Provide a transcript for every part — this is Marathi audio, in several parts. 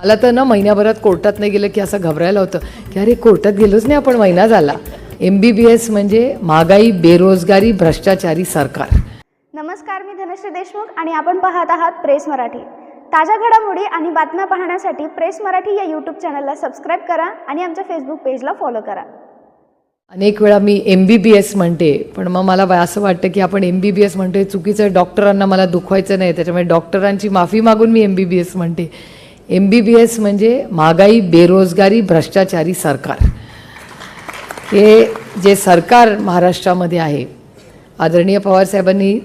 मला तर ना महिन्याभरात कोर्टात नाही गेलं की असं घबरायला होतं. की अरे कोर्टात गेलोच नाही आपण महिना झाला. एम बी बी एस म्हणजे महागाई बेरोजगारी भ्रष्टाचारी सरकार. नमस्कार मी धनश्री देशमुख आणि आपण पाहत आहात प्रेस मराठी. ताज्या घडामोडी आणि बातम्या पाहण्यासाठी प्रेस मराठी या यूट्यूब चॅनलला सबस्क्राईब करा आणि आमच्या फेसबुक पेजला फॉलो करा. अनेक वेळा मी एम बी बी एस म्हणते पण मग मला असं वाटतं की आपण एम बी बी एस म्हणतोय चुकीचं डॉक्टरांना मला दुखवायचं नाही त्याच्यामुळे डॉक्टरांची माफी मागून मी एम बी बी एस म्हणते. एम बी बी एस म्हणजे महागाई बेरोजगारी भ्रष्टाचारी सरकार. हे जे सरकार महाराष्ट्रामध्ये आहे आदरणीय पवारसाहेबांनी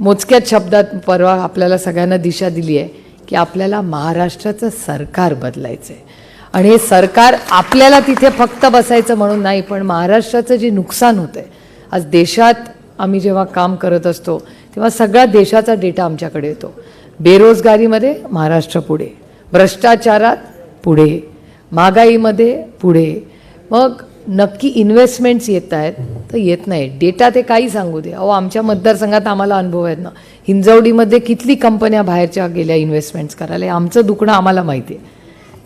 मोजक्याच शब्दात परवा आपल्याला सगळ्यांना दिशा दिली आहे की आपल्याला महाराष्ट्राचं सरकार बदलायचं आहे आणि हे सरकार आपल्याला तिथे फक्त बसायचं म्हणून नाही पण महाराष्ट्राचं जे नुकसान होतं आहे आज देशात आम्ही जेव्हा काम करत असतो तेव्हा सगळ्या देशाचा डेटा आमच्याकडे येतो. बेरोजगारीमध्ये महाराष्ट्र पुढे. भ्रष्टाचारात पुढे महागाईमध्ये पुढे. मग नक्की इन्व्हेस्टमेंट्स येत आहेत तर येत नाही. डेटा ते काही सांगू दे. अहो आमच्या मतदारसंघात आम्हाला अनुभव आहेत ना. हिंजवडीमध्ये कितली कंपन्या बाहेरच्या गेल्या इन्व्हेस्टमेंट्स करायला? आमचं दुखणं आम्हाला माहिती आहे.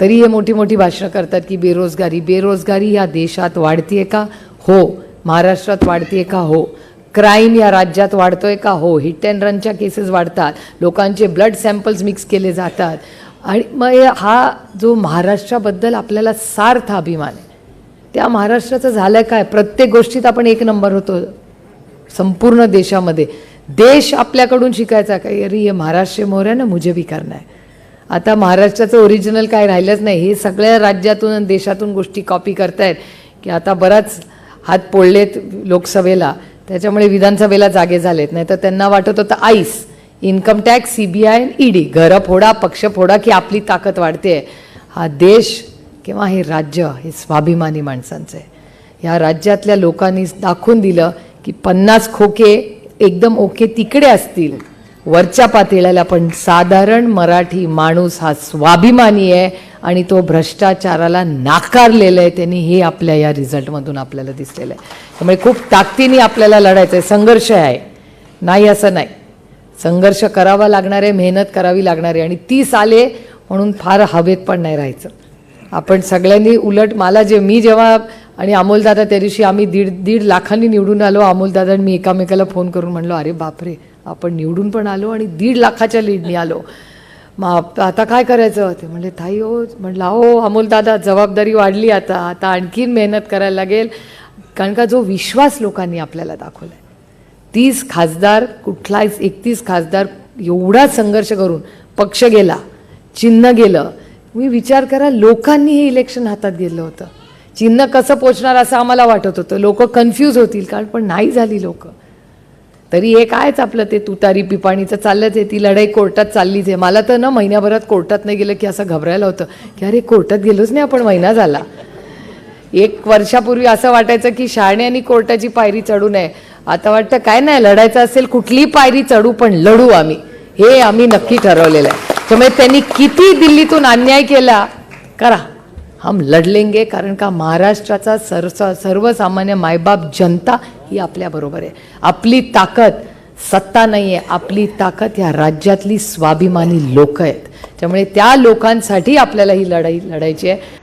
तरी हे मोठी मोठी भाषणं करतात की बेरोजगारी बेरोजगारी या देशात वाढतीये का? हो. महाराष्ट्रात वाढतीये का? हो. क्राईम या राज्यात वाढतोय का? हो. हिट अँड रनच्या केसेस वाढतात. लोकांचे ब्लड सॅम्पल्स मिक्स केले जातात. आणि मग हा जो महाराष्ट्राबद्दल आपल्याला सार्थ अभिमान आहे त्या महाराष्ट्राचं झालं काय? प्रत्येक गोष्टीत आपण एक नंबर होतो संपूर्ण देशामध्ये. देश आपल्याकडून शिकायचा काय? अरे हे महाराष्ट्र मोर ना मुझे भी करणार आता महाराष्ट्राचं ओरिजिनल काय राहिलंच नाही. हे सगळ्या राज्यातून आणि देशातून गोष्टी कॉपी करतायत की आता बराच हात पोळलेत लोकसभेला. त्याच्यामुळे विधानसभेला जागे झालेत. नाही तर त्यांना वाटत होतं ice. Income tax C B I ED. घरं फोडा पक्ष फोडा की आपली ताकद वाढते हा देश किंवा हे राज्य हे स्वाभिमानी माणसांचं आहे. या राज्यातल्या लोकांनी दाखवून दिलं की पन्नास खोके एकदम ओके तिकडे असतील. वरच्या पातळीला पण साधारण मराठी माणूस हा स्वाभिमानी आहे आणि तो भ्रष्टाचाराला नाकारलेला आहे त्यांनी हे आपल्या या रिझल्टमधून आपल्याला दिसलेलं आहे. त्यामुळे खूप ताकदीने आपल्याला लढायचं आहे संघर्ष आहे. नाही असं नाही. संघर्ष करावा लागणार आहे मेहनत करावी लागणार आहे आणि तीस आले म्हणून फार हवेत पण नाही राहायचं. आपण सगळ्यांनी उलट मला जे मी जेव्हा आणि अमोलदादा त्या दिवशी आम्ही दीड दीड लाखांनी निवडून आलो अमोलदादा आणि मी एकामेकाला फोन करून म्हणलो अरे बापरे आपण निवडून पण आलो आणि दीड लाखाच्या लीडनी आलो. मग आता काय करायचं? ते म्हणले ताई हो म्हटलं हो अमोलदादा जबाबदारी वाढली आता. आता आणखीन मेहनत करायला लागेल. कारण का जो विश्वास लोकांनी आपल्याला दाखवला आहे तीस खासदार कुठलाच एकतीस खासदार एवढा संघर्ष करून पक्ष गेला चिन्ह गेलं. मी विचार करा लोकांनी हे इलेक्शन हातात गेलं होतं. चिन्ह कसं पोचणार असं आम्हाला वाटत होतं. लोक कन्फ्यूज होतील कारण पण नाही झाली लोक. तरी हे कायच आपलं ते तुतारी पिपाणीचं चाललंच आहे ती लढाई कोर्टात चाललीच आहे. मला तर ना महिन्याभरात कोर्टात नाही गेलं की असं घबरायला होतं. की अरे कोर्टात गेलोच नाही आपण महिना झाला. एक वर्षापूर्वी असं वाटायचं की शहाणे आणि कोर्टाची पायरी चढू नये. आता वाटतं काय नाही लढायचं असेल कुठली पायरी चढू पण लढू आम्ही. हे आम्ही नक्की ठरवलेलं आहे. त्यामुळे त्यांनी किती दिल्लीतून अन्याय केला करा. हम लढलेंगे कारण का महाराष्ट्राचा सर्व सर्वसामान्य मायबाप जनता ही आपल्याबरोबर आहे. आपली ताकद सत्ता नाही आहे आपली ताकद ह्या राज्यातली स्वाभिमानी लोक आहेत. त्यामुळे त्या लोकांसाठी आपल्याला ही लढाई लढायची आहे.